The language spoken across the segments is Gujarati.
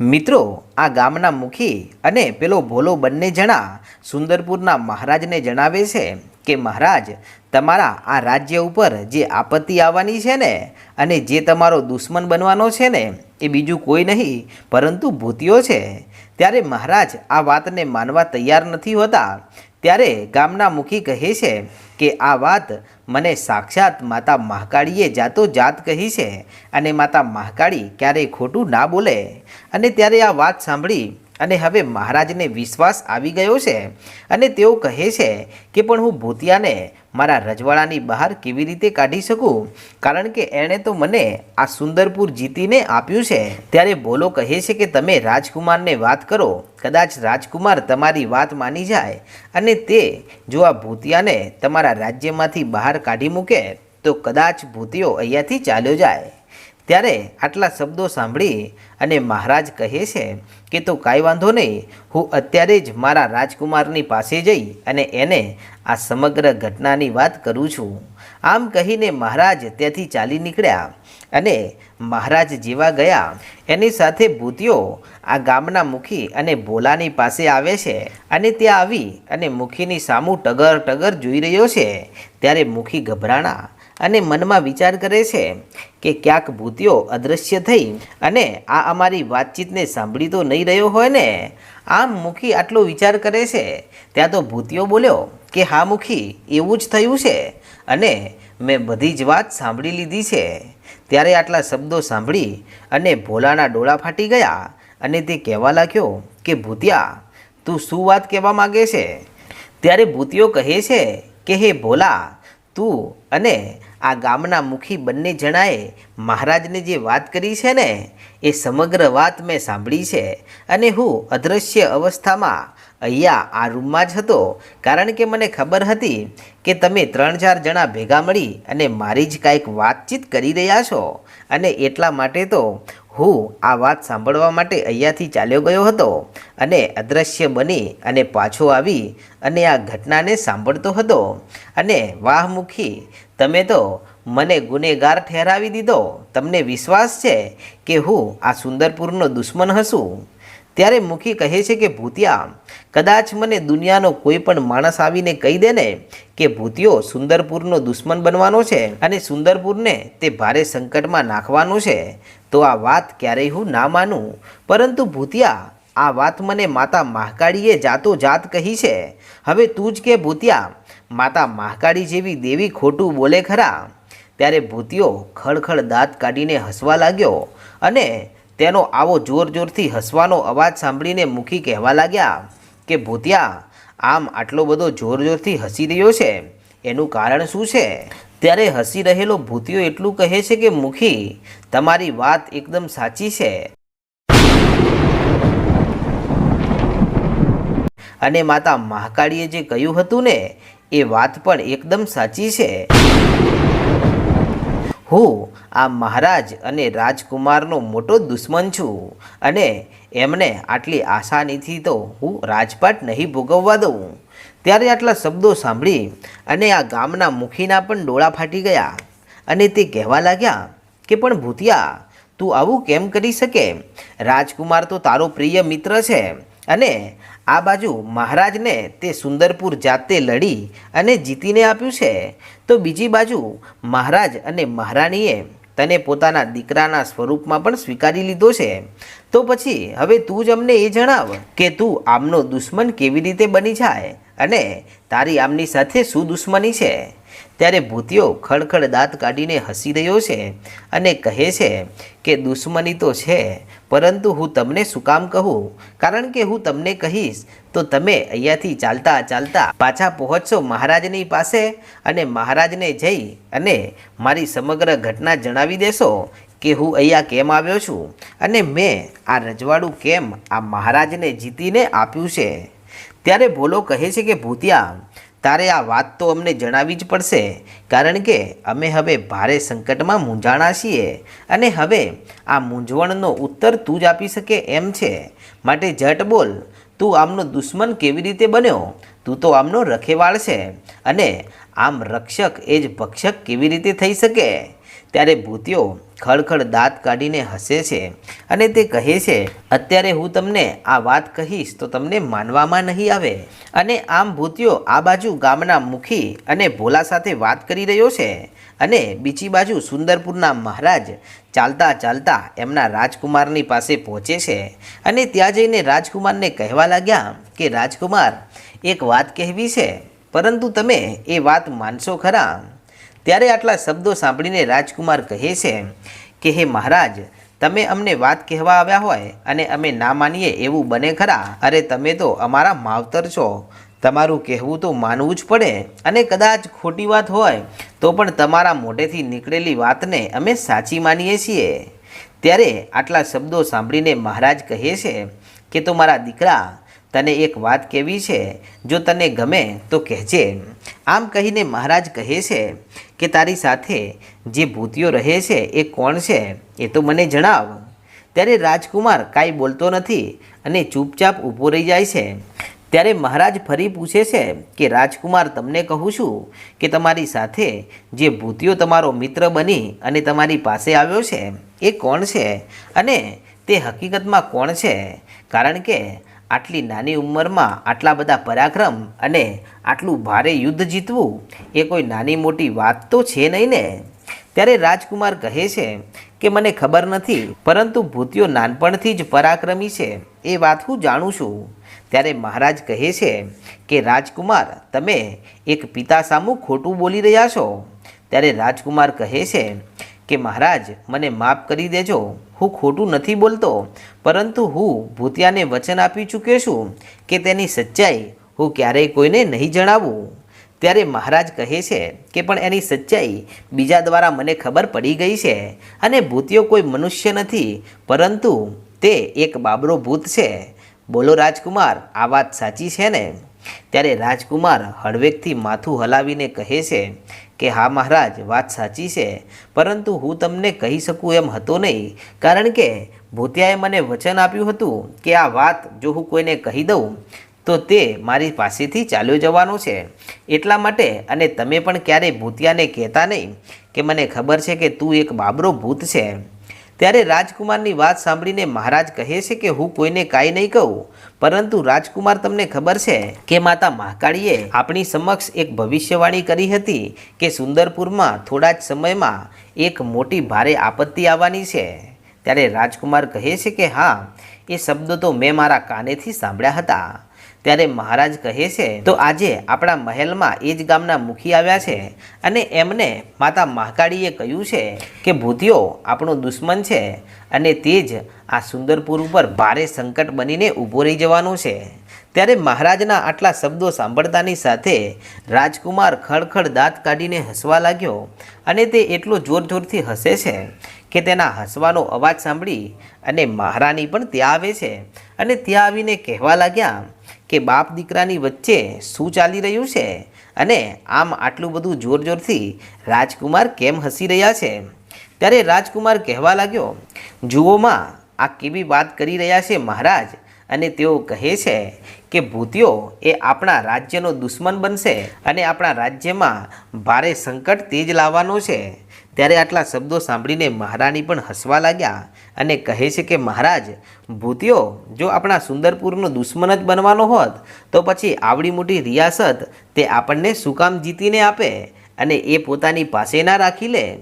મિત્રો, આ ગામના મુખી અને પેલો ભોલો બંને જણા સુંદરપુરના મહારાજને જણાવે છે કે, મહારાજ, તમારા આ રાજ્ય ઉપર જે આપત્તિ આવવાની છે ને અને જે તમારો દુશ્મન બનવાનો છે ને, એ બીજું કોઈ નહીં, પરંતુ ભૂતિયો છે. ત્યારે મહારાજ આ વાતને માનવા તૈયાર નથી હોતા. ત્યારે ગામના મુખી કહે છે કે આ વાત મને સાક્ષાત માતા મહાકાળીએ જાતો જાત કહી છે. અને માતા મહાકાળી ક્યારેય ખોટું ના બોલે. અને ત્યારે આ વાત સાંભળી અને હવે મહારાજને વિશ્વાસ આવી ગયો છે અને તેઓ કહે છે કે પણ હું ભૂતિયાને મારા રજવાડાની બહાર કેવી રીતે કાઢી શકું? કારણ કે એણે તો મને આ સુંદરપુર જીતીને આપ્યું છે. ત્યારે ભોલો કહે છે કે તમે રાજકુમારને વાત કરો. કદાચ રાજકુમાર તમારી વાત માની જાય અને તે જો આ ભૂતિયાને તમારા રાજ્યમાંથી બહાર કાઢી મૂકે, તો કદાચ ભૂતિયો અહીંયાથી ચાલ્યો જાય. ત્યારે આટલા શબ્દો સાંભળી અને મહારાજ કહે છે કે તો કાંઈ વાંધો નહીં, હું અત્યારે જ મારા રાજકુમારની પાસે જઈ અને એને આ સમગ્ર ઘટનાની વાત કરું છું. આમ કહીને મહારાજ ત્યાંથી ચાલી નીકળ્યા અને મહારાજ જેવા ગયા. એની સાથે ભૂતિયો આ ગામના મુખી અને ભોલાની પાસે આવે છે અને ત્યાં આવી અને મુખીની સામું ટગર ટગર જોઈ રહ્યો છે. ત્યારે મુખી ગભરાણા અને મનમાં વિચાર કરે છે કે ક્યાંક ભૂતિયો અદૃશ્ય થઈ અને આ અમારી વાતચીતને સાંભળી તો નહીં રહ્યો હોય ને? આમ મુખી આટલો વિચાર કરે છે, ત્યાં તો ભૂતિયો બોલ્યો કે હા મુખી, એવું જ થયું છે. અને મેં બધી જ વાત સાંભળી લીધી છે. ત્યારે આટલા શબ્દો સાંભળી અને ભોલાના ડોળા ફાટી ગયા અને તે કહેવા લાગ્યો કે ભૂતિયા, તું શું વાત કહેવા માગે છે? ત્યારે ભૂતિયો કહે છે કે, હે ભોલા, તું અને આ ગામના મુખી બંને જણાએ મહારાજને જે વાત કરી છે ને, એ સમગ્ર વાત મેં સાંભળી છે અને હું અદૃશ્ય અવસ્થામાં અહીંયા આ રૂમમાં જ હતો. કારણ કે મને ખબર હતી કે તમે ત્રણ ચાર જણા ભેગા મળી અને મારી જ કાંઈક વાતચીત કરી રહ્યા છો અને એટલા માટે તો હું આ વાત સાંભળવા માટે અહીંયાથી ચાલ્યો ગયો હતો અને અદૃશ્ય બની અને પાછો આવી અને આ ઘટનાને સાંભળતો હતો. અને વાહમુખી તમે તો મને ગુનેગાર ઠેરાવી દીધો. તમને વિશ્વાસ છે કે હું આ સુંદરપુરનો દુશ્મન હશું? ત્યારે મુખી કહે છે કે, ભૂતિયા, કદાચ મને દુનિયાનો કોઈ પણ માણસ આવીને કહી દે ને કે ભૂતિયો સુંદરપુરનો દુશ્મન બનવાનો છે અને સુંદરપુરને તે ભારે સંકટમાં નાખવાનું છે, તો આ વાત ક્યારેય હું ના માનું. પરંતુ ભૂતિયા, આ વાત મને માતા મહાકાળીએ જાતો જાત કહી છે. હવે તું જ કે, ભૂતિયા માતા મહાકાળી જેવી દેવી ખોટું બોલે ખરા? ત્યારે ભૂતિયો ખળખળ દાંત કાઢીને હસવા લાગ્યો અને તેનો આવો જોર જોરથી હસવાનો અવાજ સાંભળીને મુખી કહેવા લાગ્યા કે, ભૂતિયા, આમ આટલો બધો જોર જોરથી હસી રહ્યો છે? એનું કારણ શું છે? ત્યારે હસી રહેલો ભૂતિયો એટલું કહે છે કે, મુખી, તમારી વાત એકદમ સાચી છે. અને માતા મહાકાળીએ જે કહ્યું હતું ને એ વાત પણ એકદમ સાચી છે. હું આ મહારાજ અને રાજકુમારનો મોટો દુશ્મન છું અને એમને આટલી આસાનીથી તો હું રાજપાટ નહીં ભોગવવા દઉં. ત્યારે આટલા શબ્દો સાંભળી અને આ ગામના મુખીના પણ ડોળા ફાટી ગયા અને તે કહેવા લાગ્યા કે, પણ ભૂતિયા, તું આવું કેમ કરી શકે? રાજકુમાર તો તારો પ્રિય મિત્ર છે. અને આ બાજુ મહારાજને તે સુંદરપુર જાતે લડી અને જીતીને આપ્યું છે. તો બીજી બાજુ મહારાજ અને મહારાણીએ તને પોતાના દીકરાના સ્વરૂપમાં પણ સ્વીકારી લીધો છે. તો પછી હવે તું જ અમને એ જણાવ કે તું આમનો દુશ્મન કેવી રીતે બની જાય? અને તારી આમની સાથે શું દુશ્મની છે. ત્યારે ભૂતિયો ખડખડ દાંત કાઢીને હસી રહ્યો છે અને કહે છે કે, દુશ્મની તો છે, પરંતુ હું તમને શું કામ કહું? કારણ કે હું તમને કહીશ, તો તમે અહીંયાથી ચાલતા ચાલતા પાછા પહોંચશો મહારાજની પાસે અને મહારાજને જઈ અને મારી સમગ્ર ઘટના જણાવી દેશો કે હું અહીંયા કેમ આવ્યો છું અને મેં આ રજવાડું કેમ આ મહારાજને જીતીને આપ્યું છે. ત્યારે ભોલો કહે છે કે, ભૂતિયા, તારે આ વાત તો અમને જણાવવી જ પડશે, કારણ કે અમે હવે ભારે સંકટમાં મૂંઝાણા છીએ અને હવે આ મૂંઝવણનો ઉત્તર તું જ આપી શકે એમ છે. માટે ઝટ બોલ, તું આમનો દુશ્મન કેવી રીતે બન્યો? તું તો આમનો રખેવાળ છે અને આમ રક્ષક એ જ ભક્ષક કેવી રીતે થઈ શકે? ત્યારે ભૂતિયો ખળખળ દાંત કાઢીને હસે છે અને તે કહે છે, અત્યારે હું તમને આ વાત કહીશ તો તમને માનવામાં નહીં આવે. અને આમ ભૂતિયો આ બાજુ ગામના મુખી અને ભોલા સાથે વાત કરી રહ્યો છે અને બીજી બાજુ સુંદરપુરના મહારાજ ચાલતા ચાલતા એમના રાજકુમારની પાસે પહોંચે છે અને ત્યાં જઈને રાજકુમારને કહેવા લાગ્યા કે, રાજકુમાર, એક વાત કહેવી છે, પરંતુ તમે એ વાત માનશો ખરા? ત્યારે આટલા શબ્દો સાંભળીને રાજકુમાર કહે છે કે, હે મહારાજ, તમે અમને વાત કહેવા આવ્યા હોય અને અમે ના માનીએ એવું બને ખરા. અરે તમે તો અમારા માવતર છો. તમારું કહેવું તો માનવું જ પડે. અને કદાચ ખોટી વાત હોય તો પણ તમારા મોઢેથી નીકળેલી વાતને અમે સાચી માનીએ છીએ. ત્યારે આટલા શબ્દો સાંભળીને મહારાજ કહે છે કે, તો મારા દીકરા તને એક વાત કેવી છે? જો તને ગમે તો કહેજે. આમ કહીને મહારાજ કહે છે કે તારી સાથે જે ભૂતિઓ રહે છે એ કોણ છે? એ તો મને જણાવ. ત્યારે રાજકુમાર કાંઈ બોલતો નથી અને ચૂપચાપ ઊભો રહી જાય છે. ત્યારે મહારાજ ફરી પૂછે છે કે રાજકુમાર, તમને કહું છું કે તમારી સાથે જે ભૂતિયો તમારો મિત્ર બની અને તમારી પાસે આવ્યો છે, એ કોણ છે? અને તે હકીકતમાં કોણ છે? કારણ કે આટલી નાની ઉંમરમાં આટલા બધા પરાક્રમ અને આટલું ભારે યુદ્ધ જીતવું એ કોઈ નાની મોટી વાત તો છે નહીં ને? ત્યારે રાજકુમાર કહે છે કે, મને ખબર નથી, પરંતુ ભૂતિયો નાનપણથી જ પરાક્રમી છે, એ વાત હું જાણું છું. ત્યારે મહારાજ કહે છે કે, રાજકુમાર, તમે એક પિતા સામું ખોટું બોલી રહ્યા છો. ત્યારે રાજકુમાર કહે છે કે, મહારાજ, મને માફ કરી દેજો હું ખોટું નથી બોલતો, પરંતુ હું ભૂતિયાને વચન આપી ચૂક્યો છું કે તેની સચ્ચાઈ હું ક્યારેય કોઈને નહીં જણાવું. ત્યારે મહારાજ કહે છે કે પણ એની સચ્ચાઈ બીજા દ્વારા મને ખબર પડી ગઈ છે અને ભૂતિયો કોઈ મનુષ્ય નથી, પરંતુ તે એક બાબરો ભૂત છે. બોલો રાજકુમાર, આ વાત સાચી છે ને? ત્યારે રાજકુમાર હળવેકથી માથું હલાવીને કહે છે કે હા મહારાજ, વાત સાચી છે. પરંતુ હું તમને કહી શકું એમ હતો નહીં. કારણ કે ભૂતિયાએ મને વચન આપ્યું હતું કે આ વાત જો હું કોઈને કહી દઉં, તો તે મારી પાસેથી ચાલ્યો જવાનો છે. એટલા માટે અને તમે પણ ક્યારેય ભૂતિયાને કહેતા નહીં કે મને ખબર છે કે તું એક બાબરો ભૂત છે. ત્યારે રાજકુમારની વાત સાંભળીને મહારાજ કહે છે કે હું કોઈને કાંઈ નહીં કહું, પરંતુ રાજકુમાર તમને ખબર છે કે માતા મહાકાળીએ આપણી સમક્ષ એક ભવિષ્યવાણી કરી હતી કે સુંદરપુરમાં થોડા જ સમયમાં એક મોટી ભારે આપત્તિ આવવાની છે. ત્યારે રાજકુમાર કહે છે કે હા, એ શબ્દો તો મેં મારા કાનેથી સાંભળ્યા હતા. ત્યારે મહારાજ કહે છે, તો આજે આપણા મહેલમાં એ જ ગામના મુખી આવ્યા છે અને એમને માતા મહાકાળીએ કહ્યું છે કે, ભૂતિઓ, આપણો દુશ્મન છે અને તે જ આ સુંદરપુર ઉપર ભારે સંકટ બનીને ઊભો રહી જવાનો છે. ત્યારે મહારાજના આટલા શબ્દો સાંભળતાની સાથે રાજકુમાર ખડખડ દાંત કાઢીને હસવા લાગ્યો અને તે એટલો જોર જોરથી હસે છે કે તેના હસવાનો અવાજ સાંભળી અને મહારાણી પણ ત્યાં આવે છે અને ત્યાં આવીને કહેવા લાગ્યા કે બાપ દીકરાની વચ્ચે શું ચાલી રહ્યું છે? અને આમ આટલું બધું જોર જોરથી રાજકુમાર કેમ હસી રહ્યા છે? ત્યારે રાજકુમાર કહેવા લાગ્યો જુઓમાં આ કેવી વાત કરી રહ્યા છે મહારાજ. અને તેઓ કહે છે કે ભૂતિયો એ આપણા રાજ્યનો દુશ્મન બનશે અને આપણા રાજ્યમાં ભારે સંકટ તેજ લાવવાનો છે. ત્યારે આટલા શબ્દો સાંભળીને મહારાણી પણ હસવા લાગ્યા અને કહે છે કે, મહારાજ ભૂતિયો જો આપણા સુંદરપુરનો દુશ્મન જ બનવાનો હોત, તો પછી આવડી મોટી રિયાસત તે આપણને શું કામ જીતીને આપે અને એ પોતાની પાસે ના રાખી લે?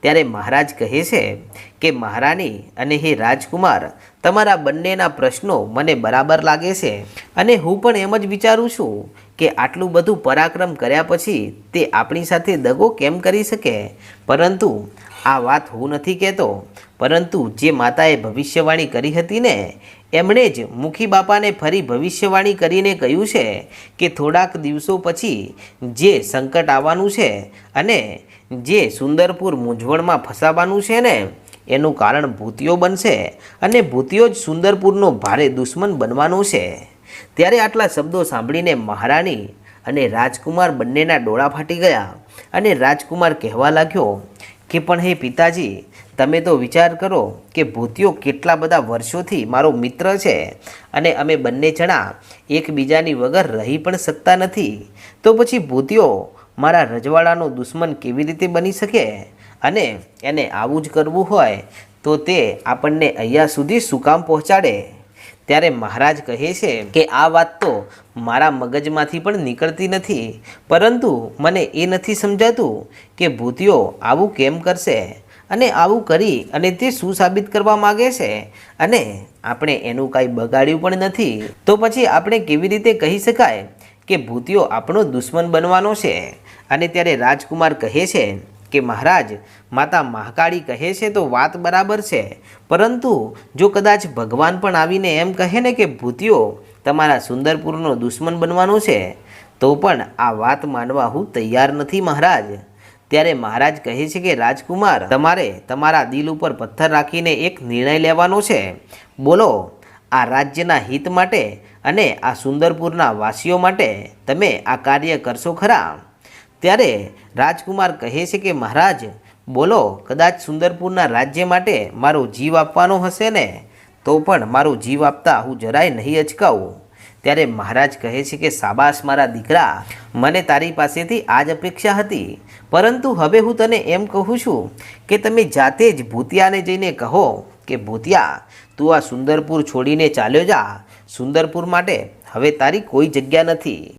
ત્યારે મહારાજ કહે છે કે, મહારાણી અને હે રાજકુમાર, તમારા બંનેના પ્રશ્નો મને બરાબર લાગે છે અને હું પણ એમ જ વિચારું છું કે આટલું બધું પરાક્રમ કર્યા પછી તે આપણી સાથે દગો કેમ કરી શકે? પરંતુ આ વાત હું નથી કહેતો. પરંતુ જે માતાએ ભવિષ્યવાણી કરી હતી ને, એમણે જ મુખી બાપાને ફરી ભવિષ્યવાણી કરીને કહ્યું છે કે થોડાક દિવસો પછી જે સંકટ આવવાનું છે અને જે સુંદરપુર મૂંઝવણમાં ફસાવાનું છે ને, એનું કારણ ભૂતિયો બનશે અને ભૂતિયો જ સુંદરપુરનો ભારે દુશ્મન બનવાનો છે. ત્યારે આટલા શબ્દો સાંભળીને મહારાણી અને રાજકુમાર બંનેના ડોળા ફાટી ગયા અને રાજકુમાર કહેવા લાગ્યો કે પણ હે પિતાજી, તમે તો વિચાર કરો કે ભૂતિયો કેટલા બધા વર્ષોથી મારો મિત્ર છે અને અમે બંને જણા એકબીજાની વગર રહી પણ શકતા નથી. તો પછી ભૂતિયો મારા રજવાડાનો દુશ્મન કેવી રીતે બની શકે અને એને આવું જ કરવું હોય તો તે આપણને અહીંયા સુધી શું કામ પહોંચાડે? ત્યારે મહારાજ કહે છે કે આ વાત તો મારા મગજમાંથી પણ નીકળતી નથી. પરંતુ મને એ નથી સમજાતું કે ભૂતિઓ આવું કેમ કરશે અને આવું કરી અને તે શું સાબિત કરવા માગે છે અને આપણે એનું કાંઈ બગાડ્યું પણ નથી. તો પછી આપણે કેવી રીતે કહી શકાય કે ભૂતિઓ આપણો દુશ્મન બનવાનો છે? અને ત્યારે રાજકુમાર કહે છે કે મહારાજ, માતા મહાકાળી કહે છે તો વાત બરાબર છે. પરંતુ જો કદાચ ભગવાન પણ આવીને એમ કહે ને કે, ભૂતિઓ, તમારા સુંદરપુરનો દુશ્મન બનવાનો છે? તો પણ આ વાત માનવા હું તૈયાર નથી, મહારાજ. ત્યારે મહારાજ કહે છે કે, રાજકુમાર, તમારે તમારા દિલ ઉપર પથ્થર રાખીને એક નિર્ણય લેવાનો છે. બોલો, આ રાજ્યના હિત માટે અને આ સુંદરપુરના વાસીઓ માટે તમે આ કાર્ય કરશો ખરા? ત્યારે રાજકુમાર કહે છે કે, મહારાજ, બોલો, કદાચ સુંદરપુરના રાજ્ય માટે મારો જીવ આપવાનો હશે ને? તો પણ મારો જીવ આપતા હું જરાય નહીં અચકાવું. ત્યારે મહારાજ કહે છે કે સાબાસ મારા દીકરા, મને તારી પાસેથી આ જ અપેક્ષા હતી. પરંતુ હવે હું તને એમ કહું છું કે, તમે જાતે જ ભૂતિયાને જઈને કહો કે, ભૂતિયા, તું આ સુંદરપુર છોડીને ચાલ્યો જા. સુંદરપુર માટે હવે તારી કોઈ જગ્યા નથી.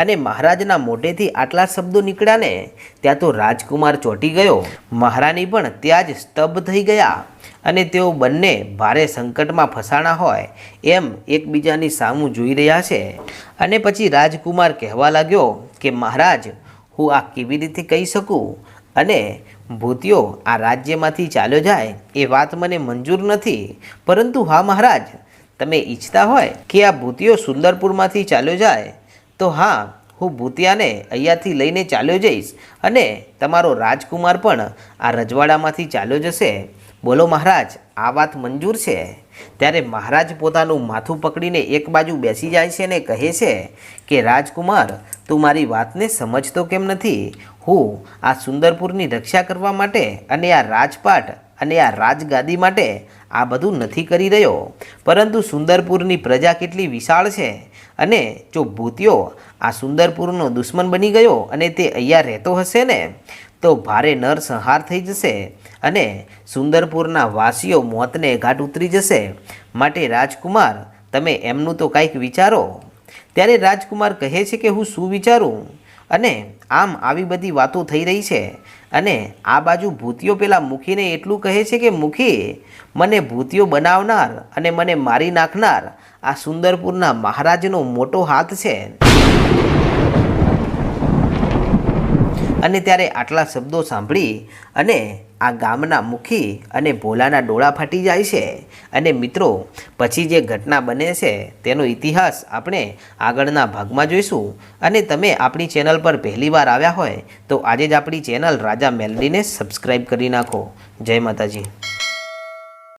અને મહારાજના મોઢેથી આટલા શબ્દો નીકળ્યા ને ત્યાં તો રાજકુમાર ચોંટી ગયો. મહારાણી પણ ત્યાં જ સ્તબ્ધ થઈ ગયા અને તેઓ બંને ભારે સંકટમાં ફસાણા હોય એમ એકબીજાની સામું જોઈ રહ્યા છે. અને પછી રાજકુમાર કહેવા લાગ્યો કે, મહારાજ, હું આ કેવી રીતે કહી શકું? અને ભૂતિયો આ રાજ્યમાંથી ચાલ્યો જાય એ વાત મને મંજૂર નથી. પરંતુ હા, મહારાજ, તમે ઈચ્છતા હોય કે આ ભૂતિયો સુંદરપુરમાંથી ચાલ્યો જાય તો હા, હું ભૂતિયાને અહીંયાથી લઈને ચાલ્યો જઈશ અને તમારો રાજકુમાર પણ આ રજવાડામાંથી ચાલ્યો જશે. બોલો મહારાજ, આ વાત મંજૂર છે? ત્યારે મહારાજ પોતાનું માથું પકડીને એક બાજુ બેસી જાય છે અને કહે છે કે, રાજકુમાર, તું મારી વાતને સમજતો કેમ નથી? હું આ સુંદરપુરની રક્ષા કરવા માટે અને આ રાજપાટ અને આ રાજગાદી માટે આ બધું નથી કરી રહ્યો. પરંતુ સુંદરપુરની પ્રજા કેટલી વિશાળ છે. અને જો ભૂતિયો આ સુંદરપુરનો દુશ્મન બની ગયો અને તે અહીંયા રહેતો હશે ને, તો ભારે નરસંહાર થઈ જશે અને સુંદરપુરના વાસીઓ મોતને ઘાટ ઉતરી જશે. માટે રાજકુમાર, તમે એમનું તો કાંઈક વિચારો. ત્યારે રાજકુમાર કહે છે કે હું શું વિચારું? અને આમ આવી બધી વાતો થઈ રહી છે. અને આ બાજુ ભૂતિયો પેલા મુખીને એટલું કહે છે કે, મુખી, મને ભૂતિયો બનાવનાર અને મને મારી નાખનાર આ સુંદરપુરના મહારાજનો મોટો હાથ છે. અને ત્યારે આટલા શબ્દો સાંભળી અને આ ગામના મુખી અને ભોલાના ડોળા ફાટી જાય છે. અને મિત્રો, પછી જે ઘટના બને છે, તેનો ઇતિહાસ આપણે આગળના ભાગમાં જોઈશું. અને તમે આપણી ચેનલ પર પહેલીવાર આવ્યા હોય, તો આજે જ આપણી ચેનલ રાજા મેલડીને સબસ્ક્રાઈબ કરી નાખો. જય માતાજી.